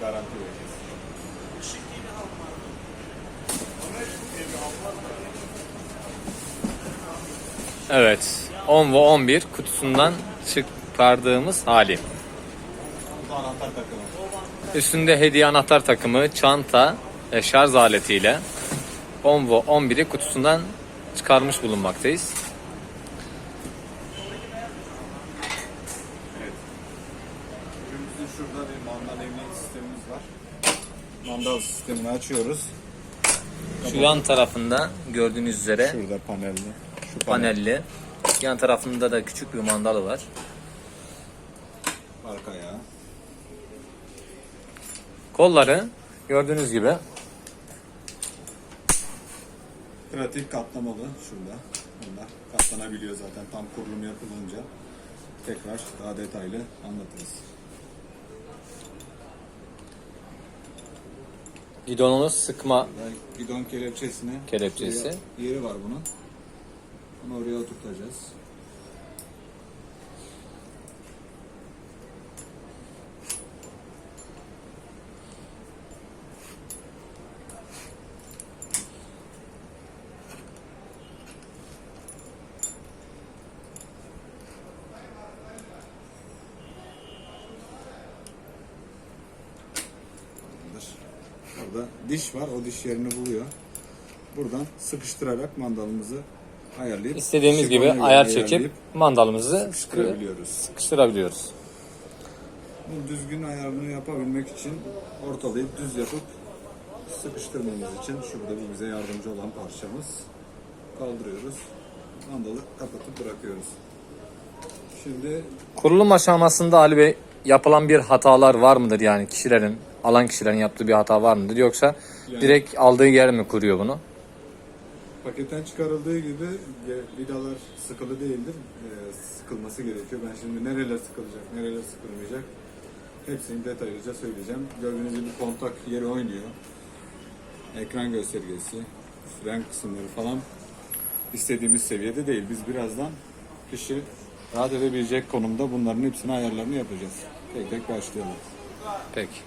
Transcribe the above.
garanti vereceğiz. Evet. 10 ve 11 kutusundan çıkardığımız hali. Üstünde hediye anahtar takımı, çanta ve şarj aletiyle 10 ve 11'i kutusundan çıkarmış bulunmaktayız. Evet. Ürünümüzün şurada bir mandal emniyet sistemimiz var. Mandal sistemini açıyoruz. Şu yan tarafında gördüğünüz üzere Şurada panelli. Şu panel. panelli. Yan tarafında da küçük bir mandalı var. Arka ayağı. Kolları gördüğünüz gibi Pratik katlamalı şurada. Bunlar katlanabiliyor zaten tam kurulum yapılınca. Tekrar daha detaylı anlatırız. Gidonunu sıkma Gidon kelepçesini Kelepçesi. şuraya yeri var bunun. Bunu oraya oturtacağız. Burada diş var. O diş yerini buluyor. Buradan sıkıştırarak mandalımızı ayarlayıp istediğimiz gibi ayar çekip mandalımızı sıkı- sıkıştırabiliyoruz. sıkıştırabiliyoruz. Bu düzgün ayarını yapabilmek için ortalayıp düz yapıp sıkıştırmamız için şurada bu bize yardımcı olan parçamız. Kaldırıyoruz. Mandalı kapatıp bırakıyoruz. Şimdi Kurulum aşamasında Ali Bey yapılan bir hatalar var mıdır yani kişilerin alan kişilerin yaptığı bir hata var mıdır yoksa Yani- direkt aldığı yer mi kuruyor bunu? paketten çıkarıldığı gibi ge- vidalar sıkılı değildir. Ee, sıkılması gerekiyor. Ben şimdi nereler sıkılacak, nereler sıkılmayacak hepsini detaylıca söyleyeceğim. Gördüğünüz gibi kontak yeri oynuyor. Ekran göstergesi, fren kısımları falan istediğimiz seviyede değil. Biz birazdan kişi rahat edebilecek konumda bunların hepsini ayarlarını yapacağız. Tek tek başlayalım. Peki.